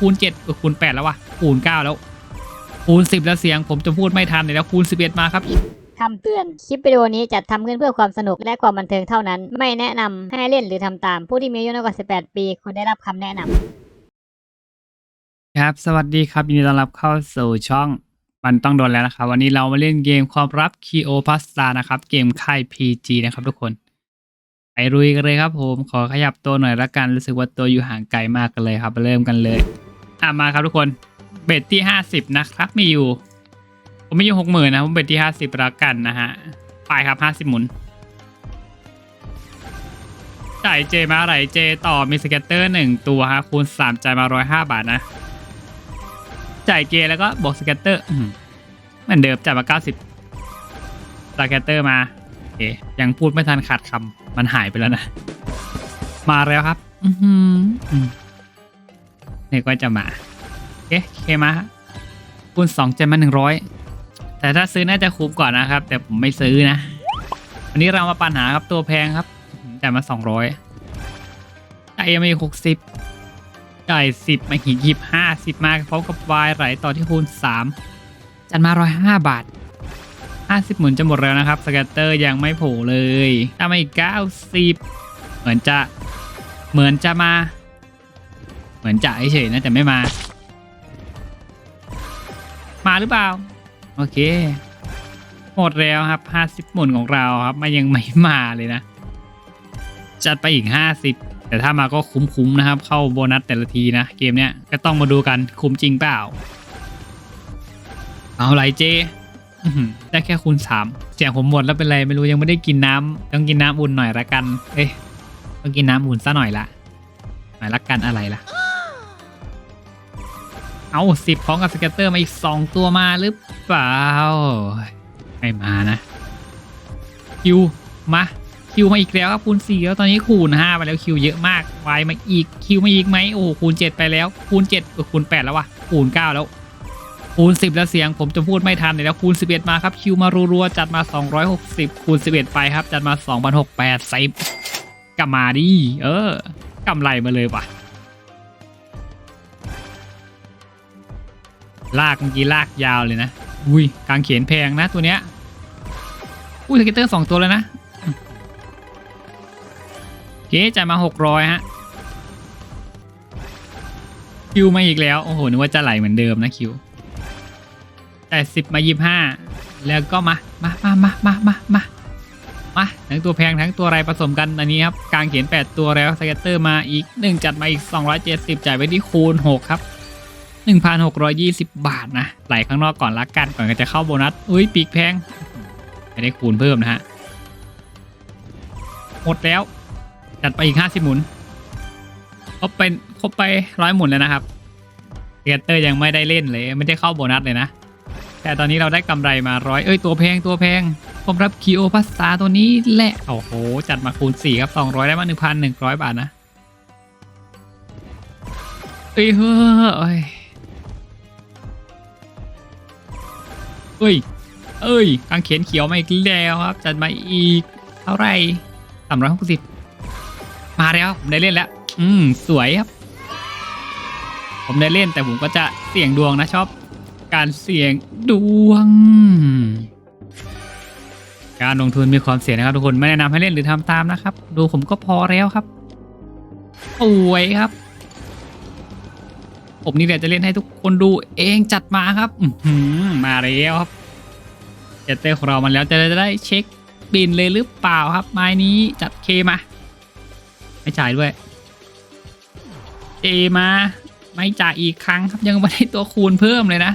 คูณ7เออคูณ8แล้ววะคูณ9แล้ว คูณ 10 แล้วเสียงผมจะพูดไม่ทันเลยแล้วคูณ 11 มาครับคำเตือน คลิปวิดีโอนี้จัดทำขึ้นเพื่อความสนุกและความบันเทิงเท่านั้น ไม่แนะนำให้เล่นหรือทำตาม ผู้ที่มีอายุน้อยกว่า 18 ปีควรได้รับคำแนะนำครับ สวัสดีครับยินดีต้อนรับเข้าสู่ช่องมันต้องโดนแล้วนะครับ วันนี้เรามาเล่นเกมความลับคีโอพาสตานะครับ เกมค่าย PG นะครับทุกคนไปรุยกันเลยครับผม ขอขยับตัวหน่อยละกัน รู้สึกว่าตัวอยู่ห่างไกลมากกันเลยครับเริ่มกันเลย อะมาครับทุกคนเบ็ดที่50นะครับมีอยู่ ผมมีอยู่หกหมื่นนะผมเบ็ดที่50ละกันนะฮะไปครับ50หมุนจ่ายเจมาไหลเจต่อมีสเก็ตเตอร์หนึ่งตัวฮะคูณ3จ่ายมา105บาทนะจ่ายเกแล้วก็บวกสเก็ตเตอร์มเหมือนเดิมจ่ายมา90สเก็ตเตอร์มาโอเคยังพูดไม่ทันขาดคำมันหายไปแล้วนะ มาแล้วครับ อือหืออืม นี่ก็จะมาโอเคโอเคมาคูณ2จ่ายมา100แต่ถ้าซื้อน่าจะคุ้มก่อนนะครับ แต่ผมไม่ซื้อนะอันนี้เรามาปัญหาครับตัวแพงครับจ่ายมา200จ่ายมาอีก60จ่ายสิบมาหีหยิบห้าสิบมาพร้อมกับวายไหลต่อที่คูณสามจัดมาร้อยห้าบาทห้าสิบหมุนจะหมดแล้วนะครับสแกตเตอร์ยังไม่โผล่เลยตามมาอีกเก้าสิบเหมือนจะเหมือนจะมา เหมือนจะเฉยนะแต่ไม่มา มาหรือเปล่า โอเค หมดแล้วครับห้าสิบหมุนของเราครับมันยังไม่มาเลยนะ จัดไปอีกห้าสิบแต่ถ้ามาก็คุ้มๆนะครับ เข้าโบนัสแต่ละทีนะ เกมเนี้ยก็ต้องมาดูกันคุ้มจริงเปล่า เอาไรเจ้ได้แค่คูณสามเสียงผมหมดแล้วเป็นไรไม่รู้ยังไม่ได้กินน้ำต้องกินน้ำอุ่นหน่อยละกัน เอ้ยต้องกินน้ำอุ่นซะหน่อยละหน่อยละกันอะไรล่ะ เอาสิบพร้อมกับสเก็ตเตอร์มาอีกสองตัวมาหรือเปล่า ไม่มานะ คิว มา คิวมาอีกแล้วครับคูณ4แล้วตอนนี้คูณ5ไปแล้วคิวเยอะมากวายมาอีกคิวมาอีกไหมโอ้คูณ7ไปแล้ว คูณ7เออคูณ8แล้ววะคูณ9แล้วคูณ 10 แล้วเสียงผมจะพูดไม่ทันเลยแล้วคูณ 11 มาครับ คิวมารัวๆจัดมา 260 คูณ 11 ไปครับ จัดมา 2,680ใส่กลับมาดิเออกำไรมาเลยว่ะ ลากเมื่อกี้ลากยาวเลยนะ อุ้ยกางเขนแพงนะตัวเนี้ย อุ้ยสเก็ตเตอร์สองตัวแล้วนะเคจ่ายมาหกร้อยฮะ คิวมาอีกแล้ว โอ้โห นึกว่าจะไหลเหมือนเดิมนะคิวแต่สิบมายี่ห้าแล้วก็มา มามามามามามามาทั้งตัวแพงทั้งตัวอะไรผสมกันอันนี้ครับ กางเขียน 8 ตัวแล้วสเก็ตเตอร์มาอีก 1 จัดมาอีก 270 จ่ายไปที่คูณ 6 ครับ 1,620 บาทนะไหลข้างนอกก่อนละกันก่อนจะเข้าโบนัสอุ้ยปีกแพงไม่ได้คูณเพิ่มนะฮะหมดแล้ว จัดไปอีก 50 หมุนครบไปครบไปร้อยหมุนแล้วนะครับเกเตอร์ยังไม่ได้เล่นเลย ไม่ได้เข้าโบนัสเลยนะ แต่ตอนนี้เราได้กำไรมาร้อยเอ้ยตัวแพงตัวแพงผมรับคีโอพัสตาตัวนี้แหละโอ้โห จัดมาคูณ 4 ครับ 200 ได้มา 1,100 บาทนะ เอ้ยเฮ้ย เอ้ย เอ้ยกางเขนเขียวมาอีกแล้วครับ จัดมาอีกเท่าไรสามร้อยหกสิบมาแล้วผมได้เล่นแล้ว อืม สวยครับ ผมได้เล่นแต่ผมก็จะเสี่ยงดวงนะชอบ การเสี่ยงดวง การลงทุนมีความเสี่ยงนะครับทุกคนไม่แนะนำให้เล่นหรือทำตามนะครับ ดูผมก็พอแล้วครับสวยครับ ผมนี่แหละจะเล่นให้ทุกคนดูเองจัดมาครับมาแล้วครับเจตเตอร์ของเรามันแล้วจะได้เช็คบินเลยหรือเปล่าครับ ไม้นี้จัดเคมา ไม่จ่ายด้วยเอมา ไม่จ่ายอีกครั้งครับยังไม่ได้ตัวคูณเพิ่มเลยนะ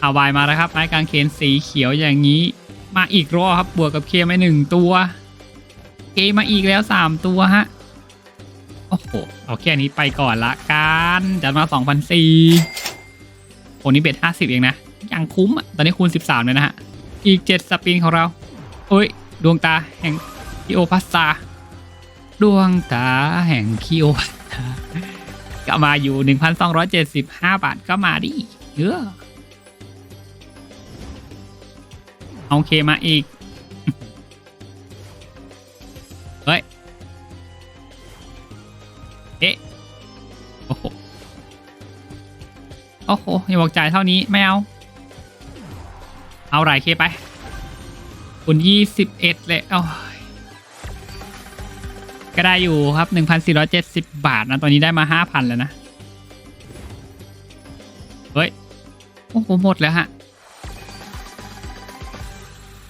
เอาวายมาแล้วครับไม้กางเขนสีเขียวอย่างนี้ มาอีกรอบครับบวกกับเคมาหนึ่งตัวเคมาอีกแล้วสามตัวฮะ โอ้โห เอาแค่นี้ไปก่อนละกันจัดมา2,004โอ้นี่เบ็ด50 เองนะ ยังคุ้มอะ ตอนนี้คูณ 13 เลยนะฮะ อีก 7 สปินของเราเอ้ย ดวงตาแห่งคิโอพัสตา ดวงตาแห่งคิโอพัสตา ก็มาอยู่ 1,275 บาทก็มาดิเยอะเอาเคมาอีก เอ๊ะโอ้โหโอ้โหอย่าบอกจ่ายเท่านี้ไม่เอา เอาไรเคไปคุณยี่สิบเอ็ดเลยโอ้ยก็ได้อยู่ครับหนึ่งพันสี่ร้อยเจ็ดสิบบาทนะตอนนี้ได้มาห้าพันแล้วนะ เฮ้ย โอ้โห หมดแล้วฮะ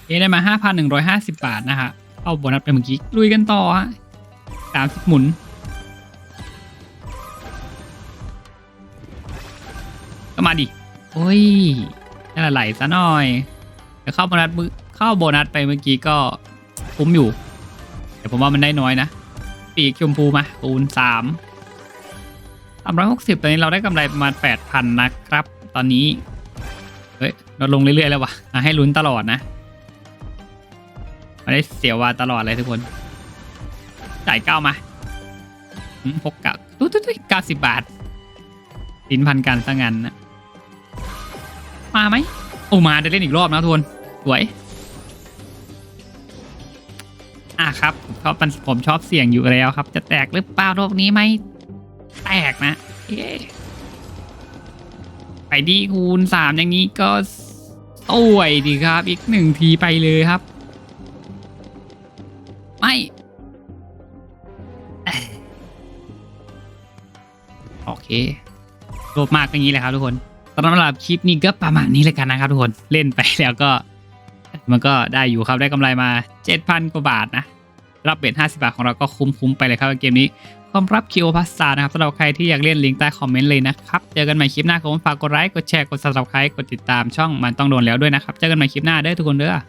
เอได้มาห้าพันหนึ่งร้อยห้าสิบบาทนะฮะเอาโบนัสไปเมื่อกี้ลุยกันต่อฮะสามสิบหมุน มาดิโอ้ยนั่นแหละไหลซะหน่อยแต่เข้าโบนัสเข้าโบนัสไปเมื่อกี้ก็คุ้มอยู่แต่ผมว่ามันได้น้อยนะ ปีกชมพูมาคูณสามสามร้อยหกสิบตอนนี้เราได้กำไรประมาณแปดพันนะครับ ตอนนี้ เฮ้ยลดลงเรื่อยๆแล้ววะ่ะให้ลุ้นตลอดนะมาได้เสียวาตลอดเลยทุกคน จ่ายเก้ามาหกเก้าตุ๊ดตุ๊ดตุ๊ดเก้าสิบบาทสินพันกันซะงั้นนะ มาไหมโอ้มาได้เล่นอีกรอบนะทุกคนสวยอะครับผมชอบมันผมชอบเสี่ยงอยู่แล้วครับ จะแตกหรือเปล่าโลกนี้ไหมแตกนะเย้ไปดีคูณสามอย่างนี้ก็สวยดีครับ อีกหนึ่งทีไปเลยครับ ไม่โอเคโลภมากอย่างนี้แหละครับทุกคน สำหรับคลิปนี้ก็ประมาณนี้เลยกันนะครับทุกคนเล่นไปแล้วก็ มันก็ได้อยู่ครับได้กำไรมา 7,000 กว่าบาทนะ รับเบ็ด50 บาทของเราก็คุ้มๆไปเลยครับเกมนี้ความรับคิวพาสซานะครับสำหรับใครที่อยากเล่นลิงก์ใต้คอมเมนต์เลยนะครับ เจอกันใหม่คลิปหน้าครับผมฝากกดไลค์กดแชร์กด subscribe กดติดตามช่องมันต้องโดนแล้วด้วยนะครับ เจอกันใหม่คลิปหน้าเด้อทุกคนเด้อ